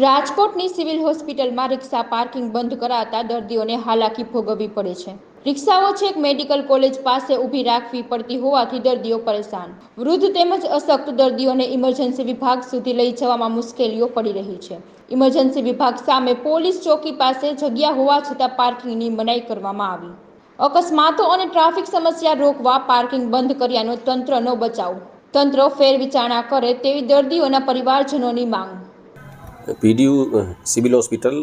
રાજકોટની સિવિલ હોસ્પિટલમાં રિક્ષા પાર્કિંગ બંધ કરાતા દર્દીઓને હાલાકી ભોગવવી પડે છે. રિક્ષાઓ છેક મેડિકલ કોલેજ પાસે ઊભી રાખવી પડતી હોવાથી દર્દીઓ પરેશાન. વૃદ્ધ તેમજ અશક્ત દર્દીઓને ઇમરજન્સી વિભાગ સુધી લઈ જવામાં મુશ્કેલીઓ પડી રહી છે. ઇમરજન્સી વિભાગ સામે પોલીસ ચોકી પાસે જગ્યા હોવા છતાં પાર્કિંગની મનાઈ કરવામાં આવી. અકસ્માતો અને ટ્રાફિક સમસ્યા રોકવા પાર્કિંગ બંધ કર્યાનો તંત્રનો બચાવ. તંત્ર ફેરવિચારણા કરે તેવી દર્દીઓના પરિવારજનોની માંગ. PDU civil hospital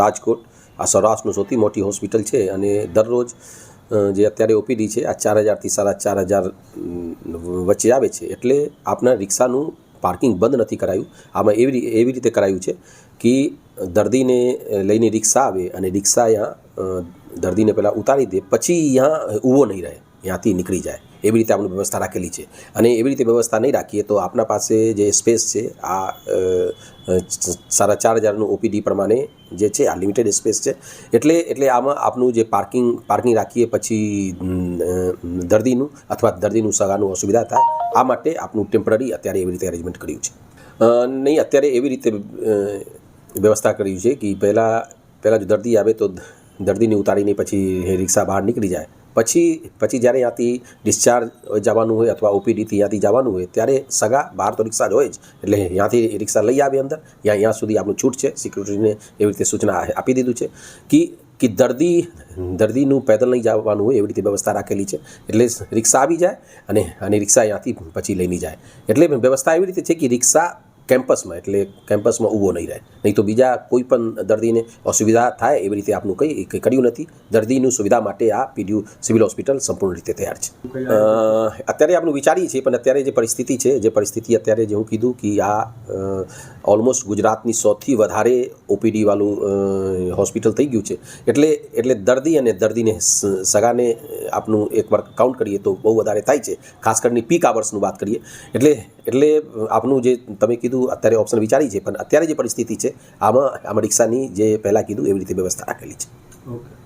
Rajkot. આ સૌરાષ્ટ્રનું સૌથી મોટી હોસ્પિટલ છે અને દરરોજ જે અત્યારે ઓપીડી છે, આ ચાર હજારથી સાડા ચાર હજાર વચ્ચે આવે છે. એટલે આપના રિક્ષાનું પાર્કિંગ બંધ નથી કરાયું. આમાં એવી એવી રીતે કરાયું છે કે દર્દીને લઈને રિક્ષા આવે અને રિક્ષા અહીંયા દર્દીને પહેલાં ઉતારી દે, પછી અહીંયા ઊભો નહીં રહે. ત્યાંથી નીકળી જાય. એવી રીતે આપણે વ્યવસ્થા રાખેલી છે. અને એવી રીતે વ્યવસ્થા નહીં રાખીએ તો આપણા પાસે જે સ્પેસ છે, આ સાડા ચાર હજારનું ઓપીડી પ્રમાણે જે છે, આ લિમિટેડ સ્પેસ છે. એટલે એટલે આમાં આપનું જે પાર્કિંગ પાર્કિંગ રાખીએ પછી દર્દીનું અથવા દર્દીનું સગાનું અસુવિધા થાય, આ માટે આપનું ટેમ્પરરી અત્યારે એવી રીતે અરેન્જમેન્ટ કર્યું છે. નહીં, અત્યારે એવી રીતે વ્યવસ્થા કર્યું છે કે પહેલાં પહેલાં જો દર્દી આવે તો દર્દીને ઉતારીને પછી રિક્ષા બહાર નીકળી જાય. પછી પછી જ્યારે ત્યાંથી ડિસ્ચાર્જ જવાનું હોય અથવા ઓપીડીથી ત્યાંથી જવાનું હોય, ત્યારે સગા બહાર તો રિક્ષા જ હોય જ. એટલે ત્યાંથી રિક્ષા લઈ આવે અંદર. ત્યાં ત્યાં સુધી આપણું છૂટ છે. સિક્યુરિટીને એવી રીતે સૂચના આપી દીધું છે કે કે દર્દી, દર્દીનું પેદલ નહીં જવાનું હોય એવી રીતે વ્યવસ્થા રાખેલી છે. એટલે રિક્ષા આવી જાય અને અને રિક્ષા ત્યાંથી પછી લઈને જાય. એટલે વ્યવસ્થા એવી રીતે છે કે રિક્ષા કેમ્પસમાં, એટલે કેમ્પસમાં ઊભો નહીં રહે. નહીં તો બીજા કોઈ પણ દર્દીને અસુવિધા થાય એવી રીતે આપનું કંઈ કંઈ કર્યું નથી. દર્દીનું સુવિધા માટે આ પીડીયુ સિવિલ હોસ્પિટલ સંપૂર્ણ રીતે તૈયાર છે. અત્યારે આપણું વિચારીએ છીએ, પણ અત્યારે જે પરિસ્થિતિ છે, જે પરિસ્થિતિ અત્યારે જે હું કીધું કે આ ઓલમોસ્ટ ગુજરાતની સૌથી વધારે ઓપીડીવાળું હોસ્પિટલ થઈ ગયું છે. એટલે એટલે દર્દી અને દર્દીને સગાને આપનું એકવાર કાઉન્ટ કરીએ તો બહુ વધારે થાય છે. ખાસ કરીને પીક આવર્સનું વાત કરીએ. એટલે એટલે આપનું જે તમે કીધું, અત્યારે ઓપ્શન વિચારી છે, પણ અત્યારે જે પરિસ્થિતિ છે, આમાં આમાં રિક્ષાની જે પહેલાં કીધું, એવી રીતે વ્યવસ્થા રાખેલી છે. ઓકે